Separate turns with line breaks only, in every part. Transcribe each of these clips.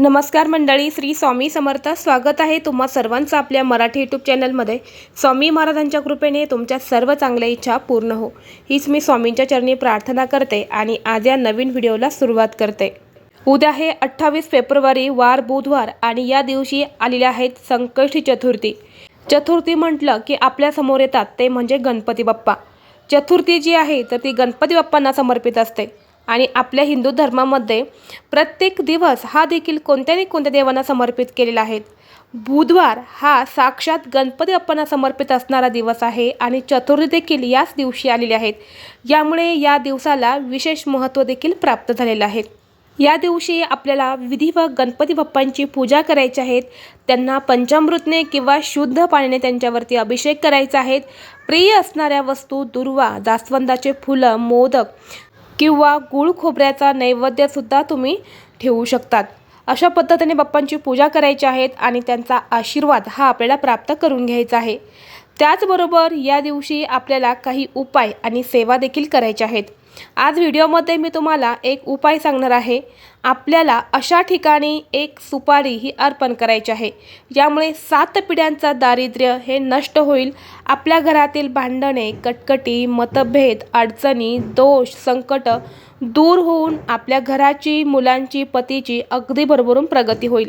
नमस्कार मंडळी श्री स्वामी समर्थ. स्वागत आहे तुम्हा सर्वांचं आपल्या मराठी यूट्यूब चॅनलमध्ये स्वामी महाराजांच्या कृपेने तुमच्या सर्व चांगल्या इच्छा पूर्ण हो. हीच मी स्वामींच्या चरणी प्रार्थना करते आणि आज या नवीन व्हिडिओला सुरुवात करते. उद्या हे अठ्ठावीस फेब्रुवारी वार बुधवार आणि या दिवशी आलेल्या आहेत संकष्टी चतुर्थी. चतुर्थी म्हटलं की आपल्यासमोर येतात ते म्हणजे गणपती बाप्पा. चतुर्थी जी आहे तर ती गणपती बाप्पांना समर्पित असते. आणि आपल्या हिंदू धर्मामध्ये प्रत्येक दिवस हा देखील कोणत्या ना कोणत्या देवांना समर्पित केलेला आहे. बुधवार हा साक्षात गणपती बाप्पांना समर्पित असणारा दिवस आहे आणि चतुर्थी देखील याच दिवशी आलेले आहेत यामुळे या दिवसाला विशेष महत्त्व देखील प्राप्त झालेलं आहे. या दिवशी आपल्याला विधी व गणपती बाप्पांची पूजा करायची आहेत त्यांना पंचामृतने किंवा शुद्ध पाण्याने त्यांच्यावरती अभिषेक करायचा आहेत प्रिय असणाऱ्या वस्तू दुर्वा जास्वंदाचे फुलं मोदक किंवा गुळ खोबऱ्याचा नैवेद्यसुद्धा तुम्ही ठेवू शकतात. अशा पद्धतीने बाप्पांची पूजा करायची आहेत आणि त्यांचा आशीर्वाद हा आपल्याला प्राप्त करून घ्यायचा आहे. त्याचबरोबर या दिवशी आपल्याला काही उपाय आणि सेवा देखील करायच्या आहेत. आज व्हिडिओमध्ये मी तुम्हाला एक उपाय सांगणार आहे. आपल्याला अशा ठिकाणी एक सुपारी ही अर्पण करायची आहे. यामुळे सात पिढ्यांचा दारिद्र्य हे नष्ट होईल. आपल्या घरातील भांडणे कटकटी मतभेद अडचणी दोष संकट दूर होऊन आपल्या घराची मुलांची पतीची अगदी भरभरून प्रगती होईल.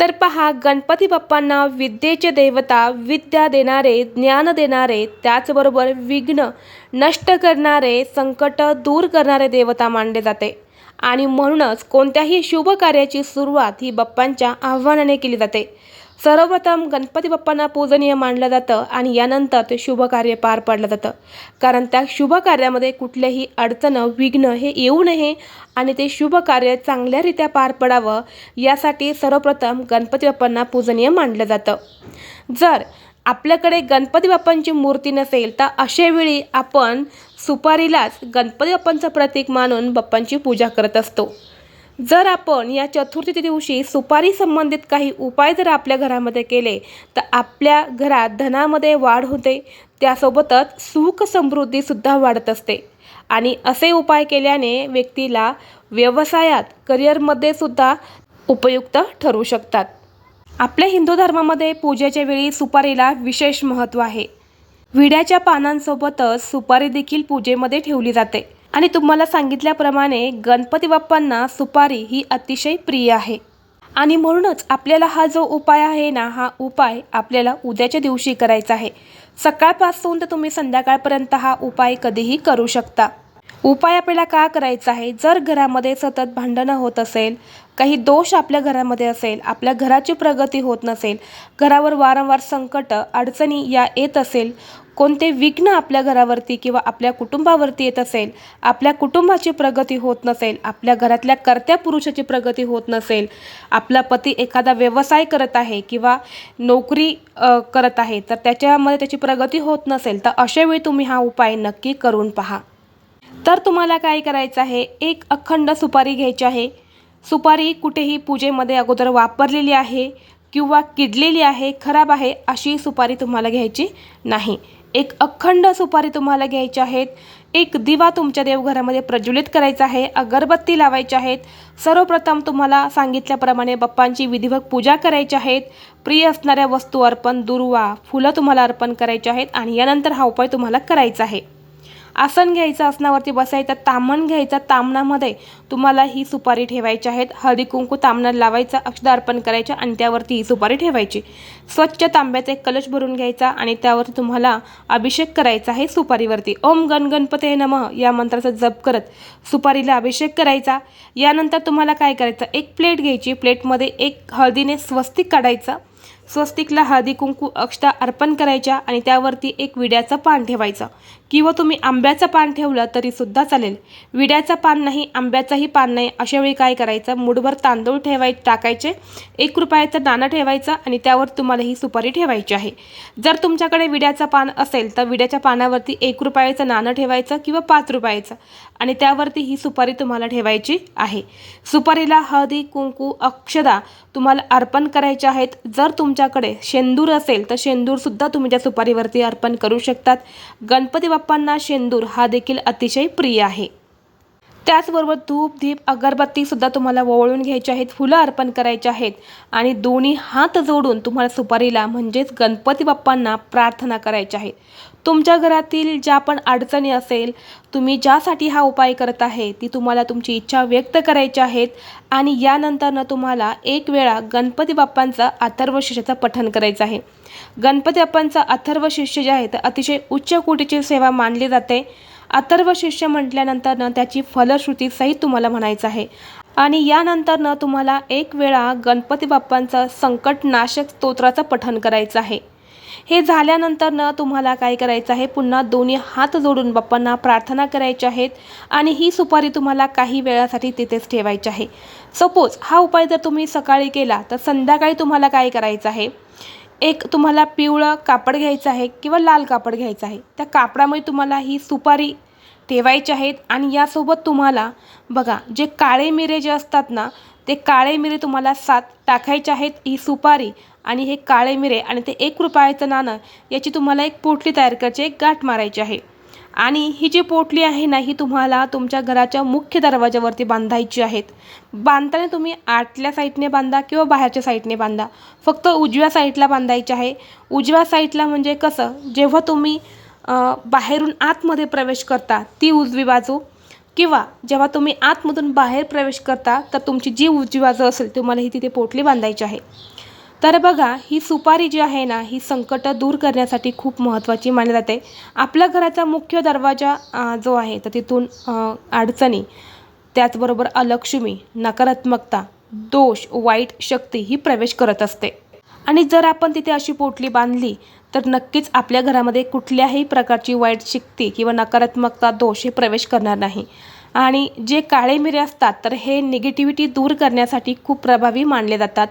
तर पहा गणपती बाप्पांना विद्येचे देवता विद्या देणारे ज्ञान देणारे त्याचबरोबर विघ्न नष्ट करणारे संकट दूर करणारे देवता मानले जाते. आणि म्हणूनच कोणत्याही शुभ कार्याची सुरुवात ही बाप्पांच्या आव्हानाने केली जाते. सर्वप्रथम गणपती बाप्पांना पूजनीय मानलं जातं आणि यानंतर ते शुभ कार्य पार पाडलं जातं. कारण त्या शुभ कार्यामध्ये कुठल्याही अडचणं विघ्न हे येऊ नये आणि ते शुभ कार्य चांगल्यारीत्या पार पडावं यासाठी सर्वप्रथम गणपती बाप्पांना पूजनीय मानलं जातं. जर आपल्याकडे गणपती बाप्पांची मूर्ती नसेल तर अशावेळी आपण सुपारीलाच गणपती बाप्पांचं प्रतीक मानून बाप्पांची पूजा करत असतो. जर आपण या चतुर्थी दिवशी सुपारी संबंधित काही उपाय जर आपल्या घरामध्ये केले तर आपल्या घरात धनामध्ये वाढ होते. त्यासोबतच सुख समृद्धीसुद्धा वाढत असते. आणि असे उपाय केल्याने व्यक्तीला व्यवसायात करिअरमध्ये सुद्धा उपयुक्त ठरू शकतात. आपल्या हिंदू धर्मामध्ये पूजेच्या वेळी सुपारीला विशेष महत्त्व आहे. विड्याच्या पानांसोबतच सुपारी देखील पूजेमध्ये ठेवली जाते. आणि तुम्हाला सांगितल्याप्रमाणे गणपती बाप्पांना सुपारी ही अतिशय प्रिय आहे. आणि म्हणूनच आपल्याला हा जो उपाय आहे ना हा उपाय आपल्याला उद्याच्या दिवशी करायचा आहे. सकाळपासून तर तुम्ही संध्याकाळपर्यंत हा उपाय कधीही करू शकता. उपाय आपल्याला का करायचा आहे? जर घरामध्ये सतत भांडणं होत असेल काही दोष आपल्या घरामध्ये असेल आपल्या घराची प्रगती होत नसेल घरावर वारंवार संकट अडचणी या येत असेल कोणते विघ्न आपल्या घरावरती किंवा आपल्या कुटुंबावरती येत असेल आपल्या कुटुंबाची प्रगती होत नसेल आपल्या घरातल्या कर्त्या पुरुषाची प्रगती होत नसेल आपला पती एखादा व्यवसाय करत आहे किंवा नोकरी करत आहे तर त्याच्यामध्ये त्याची प्रगती होत नसेल तर अशावेळी तुम्ही हा उपाय नक्की करून पहा. तर तुम्हाला काय करायचं आहे? एक अखंड सुपारी घ्यायची आहे. सुपारी कुठेही पूजेमध्ये अगोदर वापरलेली आहे. किंवा किडलेली आहे खराब आहे अशी सुपारी तुम्हाला घ्यायची नाही. एक अखंड सुपारी तुम्हाला घ्यायची आहेत. एक दिवा तुमच्या देवघरामध्ये प्रज्वलित करायचा आहे अगरबत्ती लावायची आहेत. सर्वप्रथम तुम्हाला सांगितल्याप्रमाणे बाप्पांची विधिवत पूजा करायची आहेत. प्रिय असणाऱ्या वस्तू अर्पण दुर्वा फुलं तुम्हाला अर्पण करायची आहेत आणि यानंतर हा उपाय तुम्हाला करायचा आहे. आसन घ्यायचं आसनावरती बसायचं तामण घ्यायचं. तामणामध्ये तुम्हाला ही सुपारी ठेवायची आहेत. हळदी कुंकू तामणात लावायचा अक्षदा अर्पण करायच्या आणि त्यावरती ही सुपारी ठेवायची. स्वच्छ तांब्याचा एक कलश भरून घ्यायचा आणि त्यावरती तुम्हाला अभिषेक करायचा आहे सुपारीवरती. ओम गण गणपते नमः या मंत्राचा जप करत सुपारीला अभिषेक करायचा. यानंतर तुम्हाला काय करायचं? एक प्लेट घ्यायची. प्लेटमध्ये एक हळदीने स्वस्तिक काढायचं. स्वस्तिकला हळदी कुंकू अक्षता अर्पण करायच्या आणि त्यावरती एक विड्याचं पान ठेवायचं. किंवा तुम्ही आंब्याचं पान ठेवलं तरीसुद्धा चालेल. विड्याचं पान नाही आंब्याचंही पान नाही. अशा वेळी काय करायचं? मुठभर तांदूळ ठेवाय टाकायचे. एक रुपयाचं नाणं ठेवायचं आणि त्यावर तुम्हाला ही सुपारी ठेवायची आहे. जर तुमच्याकडे विड्याचं पान असेल तर विड्याच्या पानावरती एक रुपयाचं नाणं ठेवायचं किंवा पाच रुपयाचं आणि त्यावरती ही सुपारी तुम्हाला ठेवायची आहे. सुपारीला हळदी कुंकू अक्षदा तुम्हाला अर्पण करायचे आहेत. जर तुमच्याकडे शेंदूर असेल तर शेंदूरसुद्धा तुम्ही त्या सुपारीवरती अर्पण करू शकतात. गणपती बाप्पांना शेंदूर हा देखील अतिशय प्रिय आहे. त्याचबरोबर धूप दीप अगरबत्तीसुद्धा तुम्हाला ववळून घ्यायचे आहेत फुलं अर्पण करायचे आहेत. आणि दोन्ही हात जोडून तुम्हाला सुपारीला म्हणजेच गणपती बाप्पांना प्रार्थना करायच्या आहेत तुमच्या घरातील ज्या पण अडचणी असेल तुम्ही ज्यासाठी हा उपाय करत आहे ती तुम्हाला तुमची इच्छा व्यक्त करायची आहेत. आणि यानंतरनं तुम्हाला एक वेळा गणपती बाप्पांचा अथर्व शिष्याचं पठण करायचं आहे. गणपती बाप्पांचा अथर्व शिष्य जे आहे तर अतिशय उच्च कोटीची सेवा मानली जाते. अथर्व शिष्य म्हटल्यानंतरनं त्याची फलश्रुती सहित तुम्हाला म्हणायचं आहे. आणि यानंतरनं तुम्हाला एक वेळा गणपती बाप्पांचं संकटनाशक स्तोत्राचं पठण करायचं आहे. हे झाल्यानंतरनं तुम्हाला काय करायचं आहे? पुन्हा दोन्ही हात जोडून बाप्पांना प्रार्थना करायच्या आहेत आणि ही सुपारी तुम्हाला काही वेळासाठी तिथेच ठेवायची आहे. सपोज हा उपाय जर तुम्ही सकाळी केला तर संध्याकाळी तुम्हाला काय करायचं आहे? एक तुम्हाला पिवळं कापड घ्यायचं आहे किंवा लाल कापड घ्यायचं आहे. त्या कापडामध्ये तुम्हाला ही सुपारी ठेवायची आहेत आणि यासोबत तुम्हाला बघा जे काळे मिरे जे असतात ना ते काळे मिरे तुम्हाला सात टाकायचे आहेत ही सुपारी आणि हे काळे मिरे आणि ते एक रुपयाचं नाणं याची तुम्हाला एक पोटली तयार करायची एक गाठ मारायची आहे. आणि ही जी पोटली आहे ना ही तुम्हाला तुमच्या घराच्या मुख्य दरवाजावरती बांधायची आहेत. बांधताना तुम्ही आतल्या साईडने बांधा किंवा बाहेरच्या साईडने बांधा. फक्त उजव्या साईडला बांधायची आहे. उजव्या साईडला म्हणजे कसं? जेव्हा तुम्ही बाहेरून आतमध्ये प्रवेश करता ती उजवी बाजू किंवा जेव्हा तुम्ही आतमधून बाहेर प्रवेश करता तर तुमची जी उजवी बाजू असेल तुम्हाला ही तिथे पोटली बांधायची आहे. तर बघा ही सुपारी जी आहे ना ही संकटं दूर करण्यासाठी खूप महत्त्वाची मानली जाते. आपल्या घराचा मुख्य दरवाजा जो आहे तर तिथून अडचणी. त्याचबरोबर अलक्ष्मी नकारात्मकता दोष वाईट शक्ती ही प्रवेश करत असते. आणि जर आपण तिथे अशी पोटली बांधली तर नक्कीच आपल्या घरामध्ये कुठल्याही प्रकारची वाईट शक्ती किंवा नकारात्मकता दोष हे प्रवेश करणार नाही. आणि जे काळे मिरे असतात तर हे निगेटिव्हिटी दूर करण्यासाठी खूप प्रभावी मानले जातात.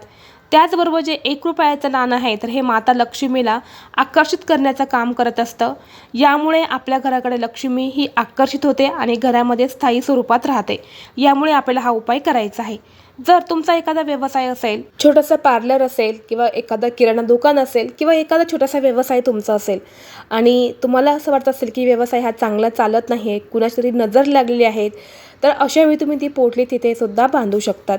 त्याचबरोबर जे एक रुपयाचं नाणं आहे तर हे माता लक्ष्मीला आकर्षित करण्याचं काम करत असतं. यामुळे आपल्या घराकडे लक्ष्मी ही आकर्षित होते आणि घरामध्ये स्थायी स्वरूपात राहते. यामुळे आपल्याला हा उपाय करायचा आहे. जर तुमचा एखादा व्यवसाय असेल छोटंसं पार्लर असेल किंवा एखादं किराणा दुकान असेल किंवा एखादा छोटासा व्यवसाय तुमचा असेल आणि तुम्हाला असं वाटत असेल की व्यवसाय हा चांगला चालत नाही आहे कुणाची तरी नजर लागलेली आहेत तर अशावेळी तुम्ही ती पोटली तिथे सुद्धा बांधू शकतात.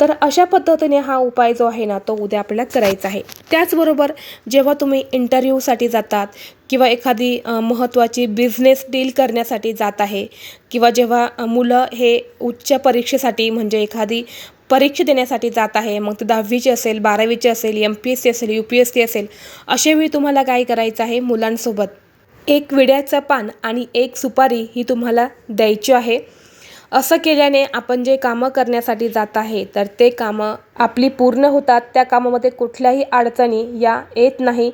तर अशा पद्धतीने हा उपाय जो आहे ना तो उद्या आपल्याला करायचा आहे. त्याचबरोबर जेव्हा तुम्ही इंटरव्ह्यूसाठी जातात किंवा एखादी महत्त्वाची बिझनेस डील करण्यासाठी जात आहे किंवा जेव्हा मुलं हे उच्च परीक्षेसाठी म्हणजे एखादी परीक्षा देण्यासाठी जात आहे मग ते दहावीची असेल बारावीची असेल एम पी एस सी असेल यू पी एस सी असेल अशावेळी तुम्हाला काय करायचं आहे मुलांसोबत? एक विड्याचं पान आणि एक सुपारी ही तुम्हाला द्यायची आहे. असं केल्याने आपण जे कामं करण्यासाठी जात आहे तर ते कामं आपली पूर्ण होतात. त्या कामामध्ये कुठल्याही अडचणी या येत नाही.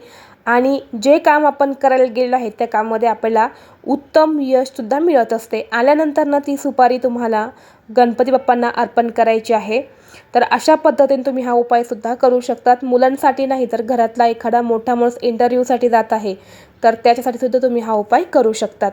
आणि जे काम आपण करायला गेलो आहे त्या कामामध्ये आपल्याला उत्तम यशसुद्धा मिळत असते. आल्यानंतरनं ती सुपारी तुम्हाला गणपती बाप्पांना अर्पण करायची आहे. तर अशा पद्धतीने तुम्ही हा उपायसुद्धा करू शकतात. मुलांसाठी नाही तर घरातला एखादा मोठा माणूस इंटरव्ह्यूसाठी जात आहे तर त्याच्यासाठी सुद्धा तुम्ही हा उपाय करू शकतात.